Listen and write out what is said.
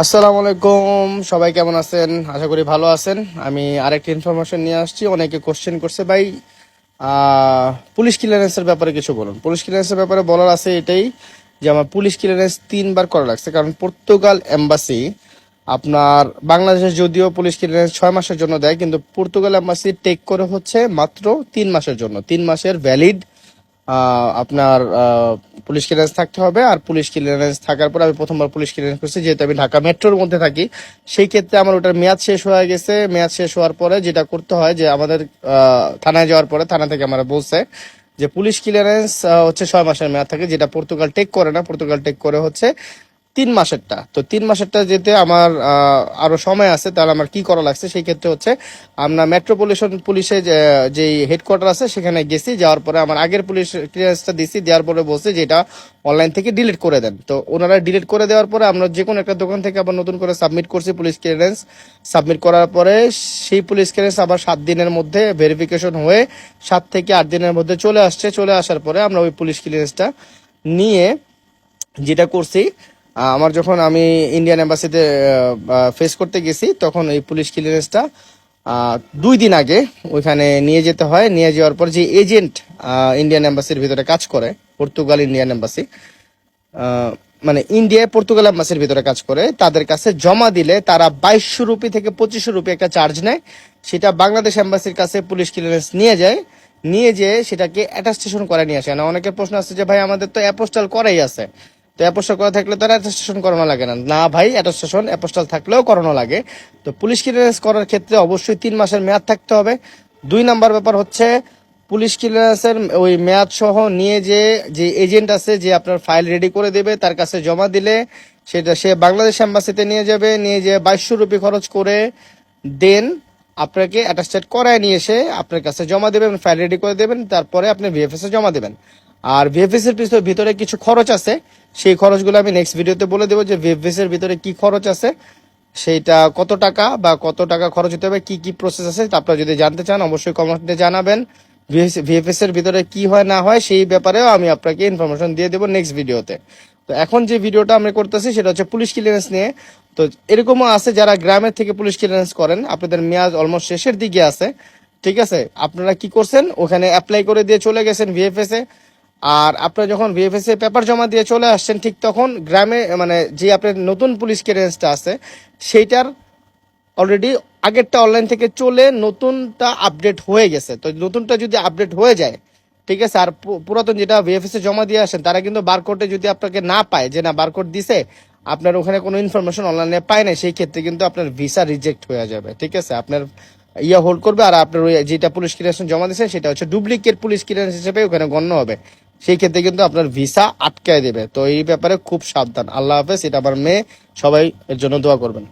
আসসালামু আলাইকুম। সবাই কেমন আছেন? আশা করি ভালো আছেন। আমি আরেকটি ইনফরমেশন নিয়ে আসছি। অনেকে কোশ্চেন করছে, ভাই পুলিশ ক্লিয়ারেন্সের ব্যাপারে কিছু বলুন। পুলিশ ক্লিয়ারেন্সের ব্যাপারে বলার আছে এটাই যে, আমার পুলিশ ক্লিয়ারেন্স তিনবার করা লাগছে। কারণ পর্তুগাল এম্বাসি আপনার বাংলাদেশে যদিও পুলিশ ক্লিয়ারেন্স ছয় মাসের জন্য দেয়, কিন্তু পর্তুগাল এম্বাসি টেক করে হচ্ছে মাত্র তিন মাসের জন্য। তিন মাসের ভ্যালিড আপনার পুলিশ ক্লিয়ারেন্স থাকতে হবে। আর পুলিশ ক্লিয়ারেন্স থাকার পর আমি প্রথমবার পুলিশ ক্লিয়ারেন্স করছি, যেহেতু আমি ঢাকা মেট্রোর মধ্যে থাকি। সেই ক্ষেত্রে আমার ওটার মেয়াদ শেষ হয়ে গেছে। মেয়াদ শেষ হওয়ার পরে যেটা করতে হয় যে আমাদের থানায় যাওয়ার পরে থানা থেকে আমরা বলছে যে পুলিশ ক্লিয়ারেন্স হচ্ছে ছয় মাসের মেয়াদ থাকে, যেটা পর্তুগাল টেক করে না। পর্তুগাল টেক করে হচ্ছে তিন মাসেরটা। তো তিন মাসেরটা যেতে আমার আহ, আরও সময় আছে তাহলে আমার কি করা লাগছে? সেই ক্ষেত্রে হচ্ছে আমরা মেট্রোপলিটন পুলিশে যে- হেডকোয়ার্টার আছে সেখানে গেছি যাওয়ার পরে আমার আগের পুলিশ ক্লিয়ারেন্সটা দিছি দেওয়ার পরে বলছে যে এটা অনলাইন থেকে ডিলিট করে দেন। তো ওনারা ডিলিট করে দেওয়ার পরে আমরা যে কোনো একটা দোকান থেকে আবার নতুন করে সাবমিট করছি পুলিশ ক্লিয়ারেন্স সাবমিট করার পরে সেই পুলিশ ক্লিয়ারেন্স আবার সাত দিনের মধ্যে ভেরিফিকেশন হয়ে সাত থেকে আট দিনের মধ্যে চলে আসছে। চলে আসার পরে আমরা ওই পুলিশ ক্লিয়ারেন্সটা নিয়ে যেটা করছি আমার যখন আমি ইন্ডিয়ান এম্বাসিতে ফেস করতে গেছি, তখন এই পুলিশ ক্লিয়ারেন্সটা দুই দিন আগে ওইখানে নিয়ে যেতে হয়। নিয়ে যাওয়ার পর যে এজেন্ট ইন্ডিয়ান এম্বাসির ভিতরে কাজ করে পর্তুগাল ইন্ডিয়ান এম্বাসি মানে ইন্ডিয়ায় পর্তুগাল এম্বাসির ভিতরে কাজ করে, তাদের কাছে জমা দিলে তারা বাইশশো রুপি থেকে পঁচিশশো রুপি একটা চার্জ নেয়। সেটা বাংলাদেশ এম্বাসির কাছে পুলিশ ক্লিয়ারেন্স নিয়ে যায়। নিয়ে যেয়ে সেটাকে অ্যাটাস্টেশন করে নিয়ে আসে। না, অনেকের প্রশ্ন আছে যে, ভাই, আমাদের তো অ্যাপোস্টাল করাই আছে। অ্যাপোস্টাল করা থাকলে তো অ্যাটাস্টেশন করানো লাগে না। না ভাই অ্যাটাস্টেশন অ্যাপোস্টাল থাকলেও করানো লাগে। তো পুলিশ ক্লিয়ারেন্স করার ক্ষেত্রে অবশ্যই তিন মাসের মেয়াদ থাকতে হবে। দুই নাম্বার ব্যাপার হচ্ছে পুলিশ ক্লিয়ারেন্সের ওই মেয়াদ সহ নিয়ে যে যে এজেন্ট আছে, যে আপনার ফাইল রেডি করে দেবে, তার কাছে জমা দিলে সেটা সে বাংলাদেশ এম্বাসিতে নিয়ে যাবে, নিয়ে যে বাইশশো রুপি খরচ করে দেন, আপনাকে অ্যাটাস্টেড করায় নিয়ে এসে আপনার কাছে জমা দেবেন ফাইল রেডি করে দেবেন, তারপরে আপনি ভিএফএস জমা দেবেন। আর ভিএফএস এর পিছনে- ভিতরে কিছু খরচ আছে। সেই খরচগুলো আমি নেক্সট ভিডিওতে বলে দেবো যে ভিএফএস এর ভিতরে কি খরচ আছে, সেইটা কত টাকা বা কত টাকা খরচ হতে হবে, কি কি প্রসেস আছে আপনারা যদি জানতে চান, অবশ্যই কমেন্টে জানাবেন। ভিএফএস এর ভিতরে কি হয়, না হয়, সেই ব্যাপারেও আমি আপনাকে ইনফরমেশন দিয়ে দেবো নেক্সট ভিডিওতে তো এখন যে ভিডিওটা আমরা করতেছি, সেটা হচ্ছে পুলিশ ক্লিয়ারেন্স নিয়ে। তো এরকমও আছে যারা গ্রামের থেকে পুলিশ ক্লিয়ারেন্স করেন, আপনাদের মেয়াদ অলমোস্ট শেষের দিকে আছে। ঠিক আছে, আপনারা কি করছেন, ওখানে অ্যাপ্লাই করে দিয়ে চলে গেছেন ভিএফএস এ আর আপনার যখন ভিএফএস এ পেপার জমা দিয়ে চলে আসছেন, ঠিক তখন গ্রামে মানে যে আপনার নতুন পুলিশ ক্লিয়ারেন্সটা আছে, সেইটার অলরেডি আগেরটা অনলাইন থেকে চলে নতুনটা আপডেট হয়ে গেছে। তো নতুনটা যদি আপডেট হয়ে যায়, ঠিক আছে, আর পুরাতন যেটা ভিএফএস এ জমা দিয়ে আসেন, তারা কিন্তু বারকোডে যদি আপনাকে না পায়, যে না বারকোড দিছে, আপনার ওখানে কোনো ইনফরমেশন অনলাইনে পায় না সেই ক্ষেত্রে কিন্তু আপনার ভিসা রিজেক্ট হয়ে যাবে, ঠিক আছে? আপনার ইয়া হোল্ড করবে, আর আপনার ওই যেটা পুলিশ ক্লিয়ারেন্স জমা দিয়েছেন, সেটা হচ্ছে ডুপ্লিকেট পুলিশ ক্লিয়ারেন্স হিসেবে ওখানে গণ্য হবে। সেই ক্ষেত্রে কিন্তু আপনার ভিসা আটকায় দেবে। তো এই ব্যাপারে খুব সাবধান। আল্লাহ হাফেজ, এটা আমার মেয়ে, সবাই এর জন্য দোয়া করবেন।